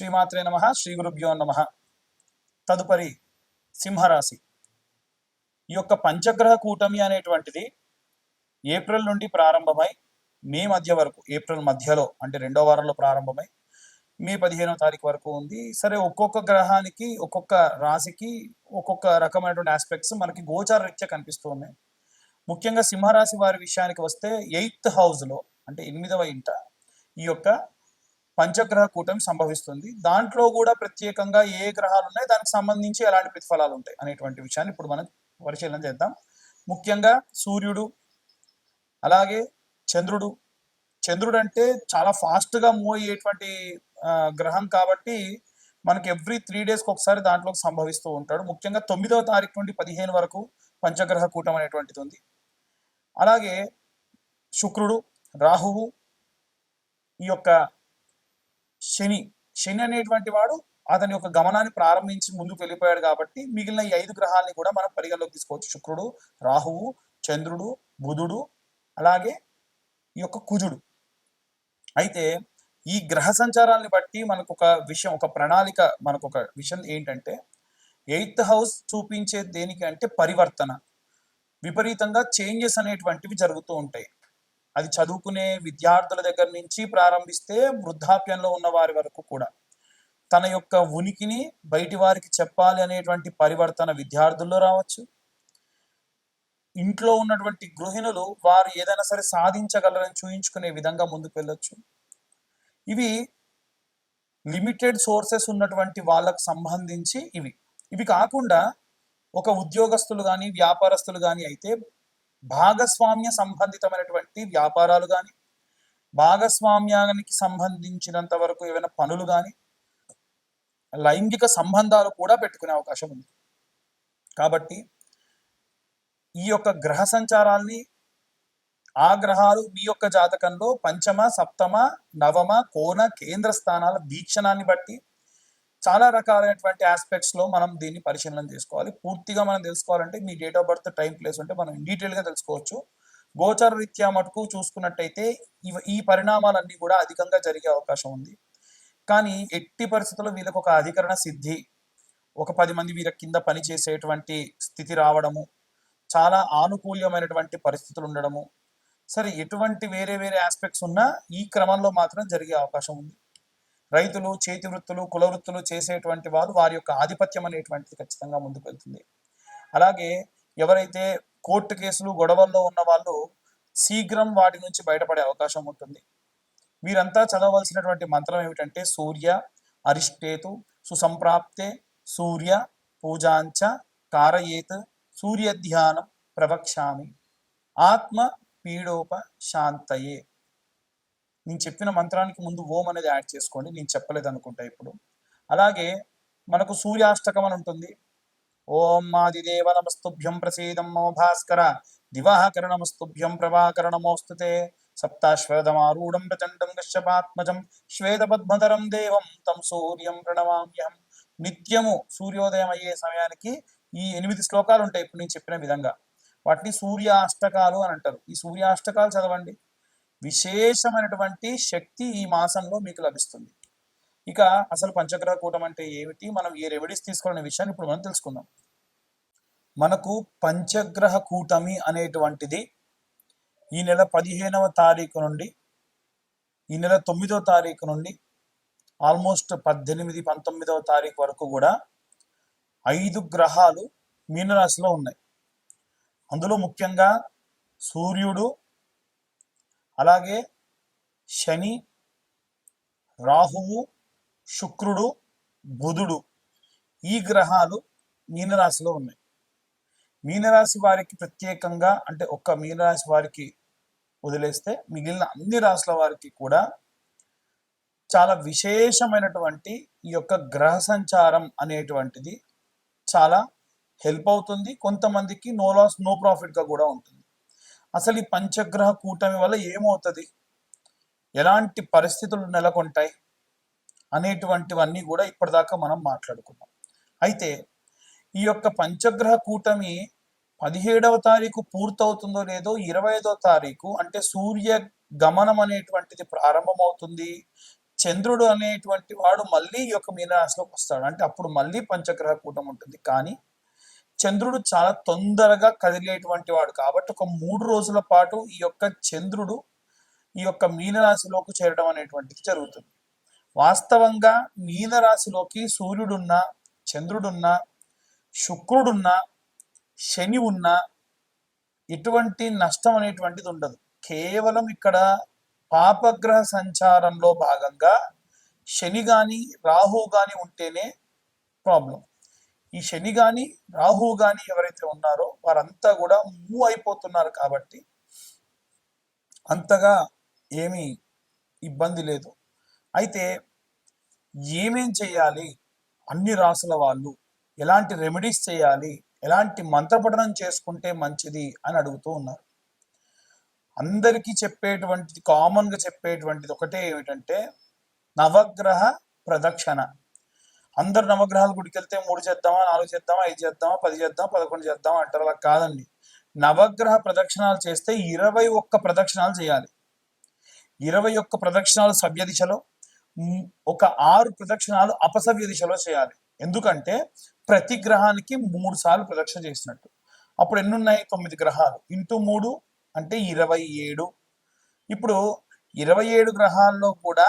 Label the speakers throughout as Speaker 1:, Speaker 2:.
Speaker 1: శ్రీమాత్రే నమ శ్రీ గురుభ్యో నమ. తదుపరి సింహరాశి. ఈ యొక్క పంచగ్రహ కూటమి అనేటువంటిది ఏప్రిల్ నుండి ప్రారంభమై మే మధ్య వరకు ఏప్రిల్ మధ్యలో అంటే రెండో వారంలో ప్రారంభమై మే పదిహేనో తారీఖు వరకు ఉంది. సరే ఒక్కొక్క గ్రహానికి ఒక్కొక్క రాశికి ఒక్కొక్క రకమైనటువంటి ఆస్పెక్ట్స్ మనకి గోచార రీత్యా కనిపిస్తూ ఉన్నాయి. ముఖ్యంగా సింహరాశి వారి విషయానికి వస్తే ఎయిత్ హౌస్లో అంటే ఎనిమిదవ ఇంట ఈ యొక్క పంచగ్రహ కూటమి సంభవిస్తుంది. దాంట్లో కూడా ప్రత్యేకంగా ఏ గ్రహాలు ఉన్నాయి? దానికి సంబంధించి ఎలాంటి ప్రతిఫలాలు ఉంటాయి? అనేటువంటి విషయాన్ని ఇప్పుడు మనం పరిశీలన చేద్దాం. ముఖ్యంగా సూర్యుడు అలాగే చంద్రుడు. చంద్రుడు అంటే చాలా ఫాస్ట్గా మూవ్ అయ్యేటువంటి గ్రహం కాబట్టి మనకి ఎవ్రీ త్రీ డేస్కి ఒకసారి దాంట్లో సంభవిస్తూ ఉంటాడు. ముఖ్యంగా తొమ్మిదవ తారీఖు నుండి పదిహేను వరకు పంచగ్రహ కూటం అనేటువంటిది ఉంది. అలాగే శుక్రుడు రాహువు ఈ యొక్క శని శని అనేటువంటి వాడు అతని యొక్క గమనాన్ని ప్రారంభించి ముందుకు వెళ్ళిపోయాడు కాబట్టి మిగిలిన ఈ ఐదు గ్రహాలని కూడా మనం పరిగణలోకి తీసుకోవచ్చు. శుక్రుడు రాహువు చంద్రుడు బుధుడు అలాగే ఈ యొక్క కుజుడు. అయితే ఈ గ్రహ సంచారాన్ని బట్టి మనకు ఒక విషయం ఒక ప్రణాళిక మనకు ఒక విషయం ఏంటంటే ఎయిత్ హౌస్ చూపించే దేనికి అంటే పరివర్తన. విపరీతంగా చేంజెస్ అనేటువంటివి జరుగుతూ ఉంటాయి. అది చదువుకునే విద్యార్థుల దగ్గర నుంచి ప్రారంభిస్తే వృద్ధాప్యంలో ఉన్న వారి వరకు కూడా. తన యొక్క ఉనికిని బయటి వారికి చెప్పాలి అనేటువంటి పరివర్తన విద్యార్థుల్లో రావచ్చు. ఇంట్లో ఉన్నటువంటి గృహిణులు వారు ఏదైనా సరే సాధించగలరని చూయించుకునే విధంగా ముందుకు వెళ్ళొచ్చు. ఇవి లిమిటెడ్ సోర్సెస్ ఉన్నటువంటి వాళ్ళకు సంబంధించి ఇవి. ఇవి కాకుండా ఒక ఉద్యోగస్తులు కానీ వ్యాపారస్తులు కానీ అయితే భాగస్వామ్య సంబంధితమైనటువంటి వ్యాపారాలు కానీ భాగస్వామ్యానికి సంబంధించినంత వరకు ఏమైనా పనులు కానీ లైంగిక సంబంధాలు కూడా పెట్టుకునే అవకాశం ఉంది. కాబట్టి ఈ యొక్క గ్రహ సంచారాల్ని ఆ గ్రహాలు మీ యొక్క జాతకంలో పంచమ సప్తమ నవమ కోణ కేంద్ర స్థానాల వీక్షణాన్ని బట్టి చాలా రకాలైనటువంటి ఆస్పెక్ట్స్లో మనం దీన్ని పరిశీలన చేసుకోవాలి. పూర్తిగా మనం తెలుసుకోవాలంటే మీ date of birth time place ఉంటే మనం డీటెయిల్గా తెలుసుకోవచ్చు. గోచర రీత్యా మటుకు చూసుకున్నట్టయితే ఈ పరిణామాలన్నీ కూడా అధికంగా జరిగే అవకాశం ఉంది. కానీ ఎట్టి పరిస్థితుల్లో వీళ్ళకు ఒక అధికరణ సిద్ధి ఒక పది మంది వీళ్ళ కింద పనిచేసేటువంటి స్థితి రావడము చాలా ఆనుకూల్యమైనటువంటి పరిస్థితులు ఉండడము సరే ఎటువంటి వేరే వేరే ఆస్పెక్ట్స్ ఉన్నా ఈ క్రమంలో మాత్రం జరిగే అవకాశం ఉంది. రైతులు చేతి వృత్తులు కుల వృత్తులు చేసేటువంటి వారు వారి యొక్క ఆధిపత్యం అనేటువంటిది ఖచ్చితంగా ముందుకు వెళ్తుంది. అలాగే ఎవరైతే కోర్టు కేసులు గొడవల్లో ఉన్న వాళ్ళు శీఘ్రం వాటి నుంచి బయటపడే అవకాశం ఉంటుంది. వీరంతా చదవలసినటువంటి మంత్రం ఏమిటంటే సూర్య అరిష్టేతు సుసంప్రాప్తే సూర్య పూజాంచ కారయేత్ సూర్య ధ్యానం ప్రవక్ష్యామి ఆత్మ పీడోప శాంతయే నేను చెప్పిన మంత్రానికి ముందు ఓం అనేది యాడ్ చేసుకోండి నేను చెప్పలేదు అనుకుంటా ఇప్పుడు. అలాగే మనకు సూర్యాష్టకం అని ఉంటుంది. ఓం ఆదిదేవ నమస్తుభ్యం ప్రసీదం మమ భాస్కర దివాహకర నమస్తుభ్యం ప్రభాకర నమోస్తుతే సప్తాశ్వదమారూఢం ప్రచండం కశ్యపాత్మజం శ్వేతపద్మధరం దేవం తం సూర్యం ప్రణమామ్యహం. నిత్యము సూర్యోదయం అయ్యే సమయానికి ఈ ఎనిమిది శ్లోకాలు ఉంటాయి ఇప్పుడు నేను చెప్పిన విధంగా. వాటిని సూర్యాష్టకాలు అని అంటారు. ఈ సూర్యాష్టకాలు చదవండి. విశేషమైనటువంటి శక్తి ఈ మాసంలో మీకు లభిస్తుంది. ఇక అసలు పంచగ్రహ కూటం అంటే ఏమిటి? మనం ఏ రెమెడీస్ తీసుకోవాలనే విషయాన్ని ఇప్పుడు మనం తెలుసుకుందాం. మనకు పంచగ్రహ కూటమి అనేటువంటిది ఈ నెల పదిహేనవ తారీఖు నుండి ఈ నెల తొమ్మిదవ తారీఖు నుండి ఆల్మోస్ట్ పద్దెనిమిది పంతొమ్మిదవ తారీఖు వరకు కూడా ఐదు గ్రహాలు మీనరాశిలో ఉన్నాయి. అందులో ముఖ్యంగా సూర్యుడు అలాగే శని రాహువు శుక్రుడు బుధుడు ఈ గ్రహాలు మీనరాశిలో ఉన్నాయి. మీనరాశి వారికి ప్రత్యేకంగా అంటే ఒక్క మీనరాశి వారికి వదిలేస్తే మిగిలిన అన్ని రాశుల వారికి కూడా చాలా విశేషమైనటువంటి ఈ యొక్క గ్రహ సంచారం అనేటువంటిది చాలా హెల్ప్ అవుతుంది. కొంతమందికి నో లాస్ నో ప్రాఫిట్గా కూడా ఉంటుంది. అసలు ఈ పంచగ్రహ కూటమి వల్ల ఏమవుతుంది? ఎలాంటి పరిస్థితులు నెలకొంటాయి? అనేటువంటివన్నీ కూడా ఇప్పటిదాకా మనం మాట్లాడుకున్నాం. అయితే ఈ యొక్క పంచగ్రహ కూటమి పదిహేడవ తారీఖు పూర్తవుతుందో లేదో ఇరవై ఐదో తారీఖు అంటే సూర్య గమనం అనేటువంటిది ప్రారంభమవుతుంది. చంద్రుడు అనేటువంటి వాడు మళ్ళీ ఈ యొక్క మీనరాశిలోకి వస్తాడు. అంటే అప్పుడు మళ్ళీ పంచగ్రహ కూటం ఉంటుంది. కానీ చంద్రుడు చాలా తొందరగా కదిలేటువంటి వాడు కాబట్టి ఒక మూడు రోజుల పాటు ఈ యొక్క చంద్రుడు ఈ యొక్క మీనరాశిలోకి చేరడం అనేటువంటిది జరుగుతుంది. వాస్తవంగా మీనరాశిలోకి సూర్యుడున్న చంద్రుడున్న శుక్రుడున్న శని ఉన్న ఎటువంటి నష్టం అనేటువంటిది ఉండదు. కేవలం ఇక్కడ పాపగ్రహ సంచారంలో భాగంగా శని కానీ రాహు కానీ ఉంటేనే ప్రాబ్లం. ఈ శని గాని రాహు గాని ఎవరైతే ఉన్నారో వారంతా కూడా మూవ్ అయిపోతున్నారు కాబట్టి అంతగా ఏమీ ఇబ్బంది లేదు. అయితే ఏమేం చేయాలి? అన్ని రాసుల వాళ్ళు ఎలాంటి రెమెడీస్ చేయాలి? ఎలాంటి మంత్రపఠనం చేసుకుంటే మంచిది అని అడుగుతూ ఉన్నారు. అందరికీ చెప్పేటువంటిది కామన్గా చెప్పేటువంటిది ఒకటే ఏమిటంటే నవగ్రహ ప్రదక్షిణ. అందరు నవగ్రహాల గుడికి వెళ్తే మూడు చేద్దామా నాలుగు చేద్దామా ఐదు చేద్దామా పది చేద్దాం పదకొండు చేద్దామా అంటారు. అలా కాదండి. నవగ్రహ ప్రదక్షిణాలు చేస్తే ఇరవై ఒక్క ప్రదక్షిణాలు చేయాలి. ఇరవై ఒక్క ప్రదక్షిణాలు సవ్య దిశలో ఒక ఆరు ప్రదక్షిణాలు అపసవ్య దిశలో చేయాలి. ఎందుకంటే ప్రతి గ్రహానికి మూడు సార్లు ప్రదక్షిణ చేసినట్టు. అప్పుడు ఎన్నున్నాయి? తొమ్మిది గ్రహాలు. ఇంటూ మూడు అంటే ఇరవై ఏడు. ఇప్పుడు ఇరవై ఏడు గ్రహాల్లో కూడా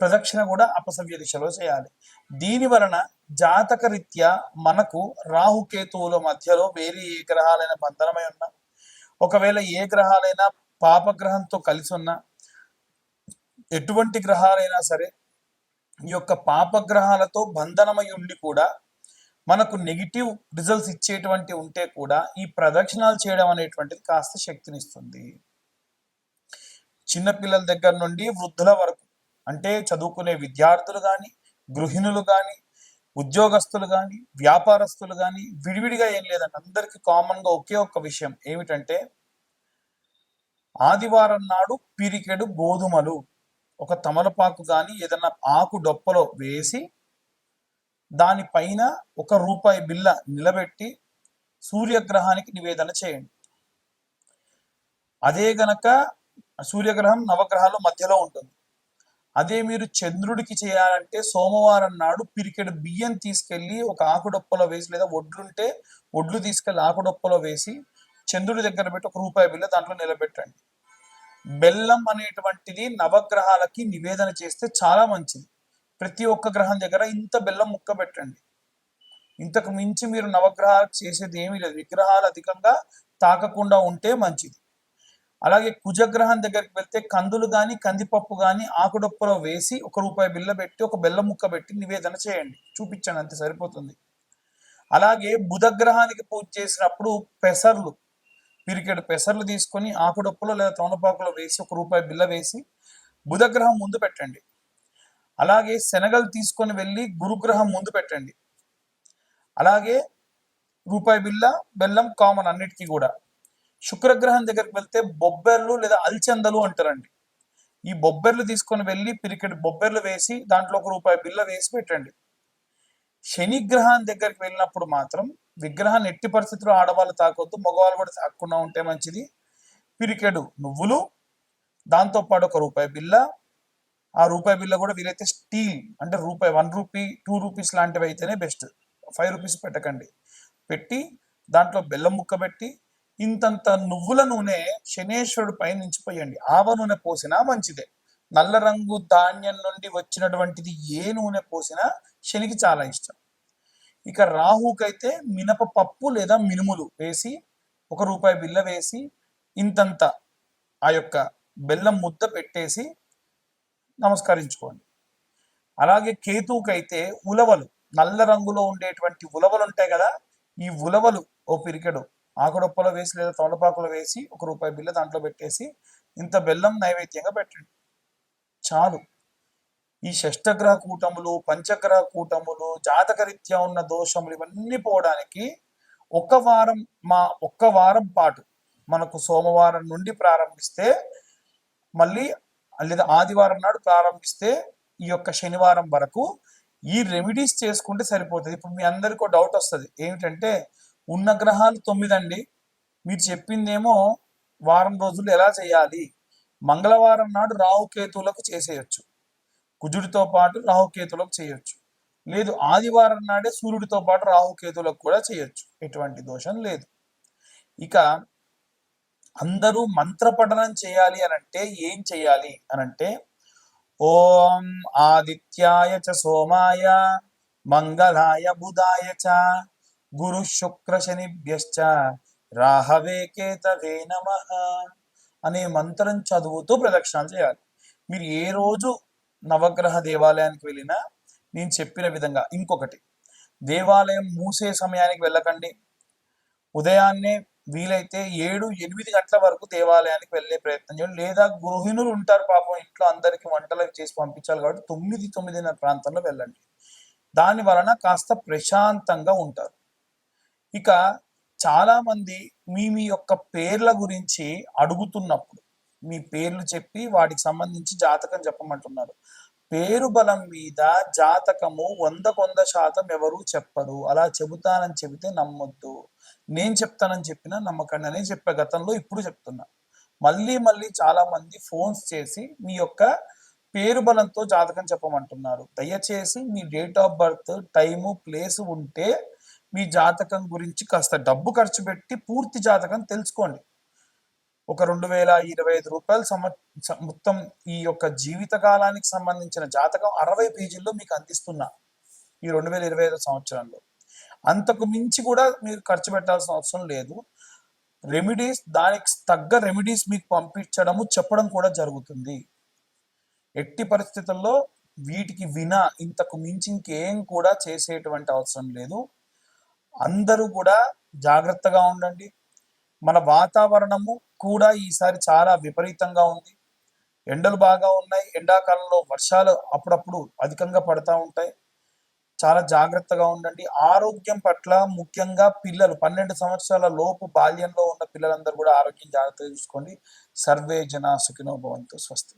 Speaker 1: ప్రదక్షిణ కూడా అపసవ్య దిశలో చేయాలి. దీని వలన జాతక రీత్యా మనకు రాహుకేతువుల మధ్యలో వేరే ఏ గ్రహాలైనా బంధనమై ఉన్నా ఒకవేళ ఏ గ్రహాలైనా పాపగ్రహంతో కలిసి ఉన్నా ఎటువంటి గ్రహాలైనా సరే ఈ యొక్క పాపగ్రహాలతో బంధనమై ఉండి కూడా మనకు నెగిటివ్ రిజల్ట్స్ ఇచ్చేటువంటి ఉంటే కూడా ఈ ప్రదక్షిణాలు చేయడం అనేటువంటిది కాస్త శక్తినిస్తుంది. చిన్నపిల్లల దగ్గర నుండి వృద్ధుల వరకు అంటే చదువుకునే విద్యార్థులు కానీ గృహిణులు కానీ ఉద్యోగస్తులు కానీ వ్యాపారస్తులు కానీ విడివిడిగా ఏం లేదండి. అందరికీ కామన్గా ఒకే ఒక్క విషయం ఏమిటంటే ఆదివారం నాడు పిరికెడు గోధుమలు. ఒక తమలపాకు కానీ ఏదైనా ఆకు డొప్పలో వేసి దానిపైన ఒక రూపాయి బిల్ల నిలబెట్టి సూర్యగ్రహానికి నివేదన చేయండి. అదే గనక సూర్యగ్రహం నవగ్రహాల మధ్యలో ఉంటుంది. అదే మీరు చంద్రుడికి చేయాలంటే సోమవారం నాడు పిరికెడు బియ్యం తీసుకెళ్ళి ఒక ఆకుడొప్పలో వేసి లేదా ఒడ్లుంటే ఒడ్లు తీసుకెళ్ళి ఆకుడొప్పలో వేసి చంద్రుడి దగ్గర పెట్టి ఒక రూపాయి బిల్ల దాంట్లో నిలబెట్టండి. బెల్లం అనేటువంటిది నవగ్రహాలకి నివేదన చేస్తే చాలా మంచిది. ప్రతి ఒక్క గ్రహం దగ్గర ఇంత బెల్లం ముక్క పెట్టండి. ఇంతకు మించి మీరు నవగ్రహాలకు చేసేది ఏమీ లేదు. విగ్రహాలు అధికంగా తాకకుండా ఉంటే మంచిది. అలాగే కుజగ్రహం దగ్గరికి వెళ్తే కందులు కానీ కందిపప్పు కానీ ఆకుడొప్పలో వేసి ఒక రూపాయి బిల్ల పెట్టి ఒక బెల్లం ముక్క పెట్టి నివేదన చేయండి. చూపించండి అంతే సరిపోతుంది. అలాగే బుధగ్రహానికి పూజ చేసినప్పుడు పెసర్లు పిరికెడు పెసర్లు తీసుకొని ఆకుడొప్పులో లేదా తోనపాకులో వేసి ఒక రూపాయి బిల్ల వేసి బుధగ్రహం ముందు పెట్టండి. అలాగే శనగలు తీసుకొని వెళ్ళి గురుగ్రహం ముందు పెట్టండి. అలాగే రూపాయి బిల్ల బెల్లం కామన్ అన్నిటికీ కూడా. శుక్రగ్రహం దగ్గరికి వెళ్తే బొబ్బెర్లు లేదా అల్చందలు అంటారండి. ఈ బొబ్బెర్లు తీసుకొని వెళ్ళి పిరికెడు బొబ్బెర్లు వేసి దాంట్లో ఒక రూపాయి బిల్ల వేసి పెట్టండి. శనిగ్రహం దగ్గరికి వెళ్ళినప్పుడు మాత్రం విగ్రహాన్ని ఎట్టి పరిస్థితుల్లో ఆడవాళ్ళు తాకొద్దు మగవాళ్ళు కూడా తాకుండా ఉంటే మంచిది. పిరికెడు నువ్వులు దాంతోపాటు ఒక రూపాయి బిల్ల ఆ రూపాయి బిల్ల కూడా వీలైతే స్టీల్ అంటే రూపాయి వన్ రూపీ టూ రూపీస్ లాంటివి అయితేనే బెస్ట్. ఫైవ్ రూపీస్ పెట్టకండి. పెట్టి దాంట్లో బెల్లం ముక్క పెట్టి ఇంతంత నువ్వుల నూనె శనేశ్వరుడు పై నుంచి పోయండి. ఆవ నూనె పోసినా మంచిదే. నల్ల రంగు ధాన్యం నుండి వచ్చినటువంటిది ఏ నూనె పోసినా శనికి చాలా ఇష్టం. ఇక రాహుకైతే మినప పప్పు లేదా మినుములు వేసి ఒక రూపాయి బిల్ల వేసి ఇంతంత ఆ యొక్క బెల్లం ముద్ద పెట్టేసి నమస్కరించుకోండి. అలాగే కేతువుకైతే ఉలవలు నల్ల రంగులో ఉండేటువంటి ఉలవలు ఉంటాయి కదా ఈ ఉలవలు ఓ పిరికెడు ఆకుడొప్పలో వేసి లేదా తోలపాకులో వేసి ఒక రూపాయి బిల్ల దాంట్లో పెట్టేసి ఇంత బెల్లం నైవేద్యంగా పెట్టండి. చాలు. ఈ షష్టగ్రహ కూటములు పంచగ్రహ కూటములు జాతకరీత్యా ఉన్న దోషములు ఇవన్నీ పోవడానికి ఒక వారం మా ఒక్క వారం పాటు మనకు సోమవారం నుండి ప్రారంభిస్తే మళ్ళీ లేదా ఆదివారం నాడు ప్రారంభిస్తే ఈ యొక్క శనివారం వరకు ఈ రెమెడీస్ చేసుకుంటే సరిపోతుంది. ఇప్పుడు మీ అందరికీ డౌట్ వస్తుంది. ఏమిటంటే ఉన్న గ్రహాలు తొమ్మిది అండి మీరు చెప్పిందేమో వారం రోజులు ఎలా చేయాలి? మంగళవారం నాడు రాహుకేతువులకు చేసేయచ్చు. కుజుడితో పాటు రాహుకేతువులకు చేయొచ్చు. లేదు ఆదివారం నాడే సూర్యుడితో పాటు రాహుకేతువులకు కూడా చేయొచ్చు. ఎటువంటి దోషం లేదు. ఇక అందరూ మంత్రపఠనం చేయాలి అని అంటే ఏం చేయాలి అని అంటే ఓం ఆదిత్యాయ చ సోమాయ మంగళాయ బుధాయ చ గురు శుక్ర శనిభ్యశ్చ రాహవే కేతవే నమ అనే మంత్రం చదువుతూ ప్రదక్షిణాలు చేయాలి. మీరు ఏ రోజు నవగ్రహ దేవాలయానికి వెళ్ళినా నేను చెప్పిన విధంగా ఇంకొకటి దేవాలయం మూసే సమయానికి వెళ్ళకండి. ఉదయాన్నే వీలైతే ఏడు ఎనిమిది గంటల వరకు దేవాలయానికి వెళ్ళే ప్రయత్నం చేయండి. లేదా గృహిణులు ఉంటారు పాపం ఇంట్లో అందరికి వంటలు చేసి పంపించాలి కాబట్టి తొమ్మిది తొమ్మిదిన్నర ప్రాంతంలో వెళ్ళండి. దాని వలన కాస్త ప్రశాంతంగా ఉంటారు. ఇక చాలా మంది మీ మీ యొక్క పేర్ల గురించి అడుగుతున్నప్పుడు మీ పేర్లు చెప్పి వాటికి సంబంధించి జాతకం చెప్పమంటున్నారు. పేరు బలం మీద జాతకము వంద వంద శాతం ఎవరు చెప్పరు. అలా చెబుతానని చెబితే నమ్మొద్దు. నేను చెప్తానని చెప్పినా నమ్మకండి అనే చెప్పే గతంలో ఇప్పుడు చెప్తున్నా. మళ్ళీ మళ్ళీ చాలా మంది ఫోన్స్ చేసి మీ యొక్క పేరు బలంతో జాతకం చెప్పమంటున్నారు. దయచేసి మీ date of birth time place ఉంటే మీ జాతకం గురించి కాస్త డబ్బు ఖర్చు పెట్టి పూర్తి జాతకం తెలుసుకోండి. ఒక రెండు వేల ఇరవై ఐదు రూపాయలు సమ మొత్తం ఈ యొక్క జీవిత కాలానికి సంబంధించిన జాతకం అరవై పేజీల్లో మీకు అందిస్తున్నా ఈ రెండు వేల ఇరవై ఐదు సంవత్సరంలో. అంతకు మించి కూడా మీరు ఖర్చు పెట్టాల్సిన అవసరం లేదు. రెమెడీస్ దానికి తగ్గ రెమెడీస్ మీకు పంపించడము చెప్పడం కూడా జరుగుతుంది. ఎట్టి పరిస్థితుల్లో వీటికి వినా ఇంతకు మించి ఇంకేం కూడా చేసేటువంటి అవసరం లేదు. అందరూ కూడా జాగ్రత్తగా ఉండండి. మన వాతావరణము కూడా ఈసారి చాలా విపరీతంగా ఉంది. ఎండలు బాగా ఉన్నాయి. ఎండాకాలంలో వర్షాలు అప్పుడప్పుడు అధికంగా పడతా ఉంటాయి. చాలా జాగ్రత్తగా ఉండండి. ఆరోగ్యం పట్ల ముఖ్యంగా పిల్లలు పన్నెండు సంవత్సరాల లోపు బాల్యంలో ఉన్న పిల్లలందరూ కూడా ఆరోగ్యం జాగ్రత్తగా చూసుకోండి. సర్వే జనా సుఖినోభవంతో స్వస్తి.